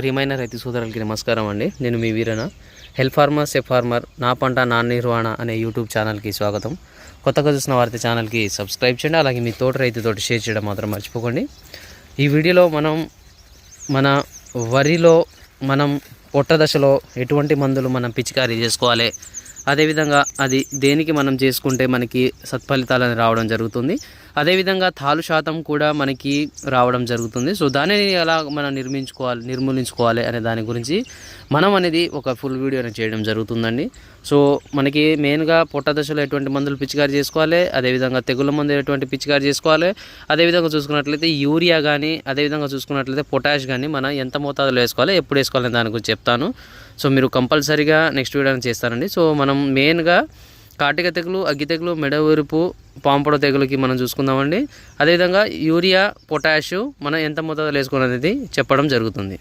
ప్రియమైన రైతు సోదరులకి నమస్కారం అండి. నేను మీ వీరన హెల్ప్ ఫార్మర్ సెఫ్ ఫార్మర్ నా పంట నా నిర్వహణ అనే యూట్యూబ్ ఛానల్కి స్వాగతం. కొత్తగా చూసిన వారి ఛానల్కి సబ్స్క్రైబ్ చేయండి. అలాగే మీ తోట రైతుతోటి షేర్ చేయడం మాత్రం మర్చిపోకండి. ఈ వీడియోలో మనం మన వరిలో మనం పొట్ట దశలో ఎటువంటి మందులు మనం పిచికారీ చేసుకోవాలి? అదేవిధంగా అది దేనికి మనం చేసుకుంటే మనకి సత్ఫలితాలని రావడం జరుగుతుంది. అదేవిధంగా తాలు శాతం కూడా మనకి రావడం జరుగుతుంది. సో దానిని ఎలా మనం నిర్మించుకోవాలి నిర్మూలించుకోవాలి అనే దాని గురించి మనం అనేది ఒక ఫుల్ వీడియో అనేది చేయడం జరుగుతుందండి. సో మనకి మెయిన్గా పొట్ట దశలో ఎటువంటి మందులు పిచికారి చేసుకోవాలి అదేవిధంగా తెగుళ్ళ మందులు ఎటువంటి పిచికారి చేసుకోవాలి అదేవిధంగా చూసుకున్నట్లయితే యూరియా కానీ అదేవిధంగా చూసుకున్నట్లయితే పొటాష్ కానీ మనం ఎంత మోతాదులో వేసుకోవాలి ఎప్పుడు వేసుకోవాలని దాని గురించి చెప్తాను. సో మీరు కంపల్సరీగా నెక్స్ట్ వీడియోని చేస్తారండి సో మనం మెయిన్గా కాటిక తెగులు అగ్గి తెగులు మెడ ఊరుపు పాంపొడ తెగులకి మనం చూసుకుందామండి. అదేవిధంగా యూరియా పొటాషు మనం ఎంత మోతాదులో వేసుకోవాలి అనేది చెప్పడం జరుగుతుంది.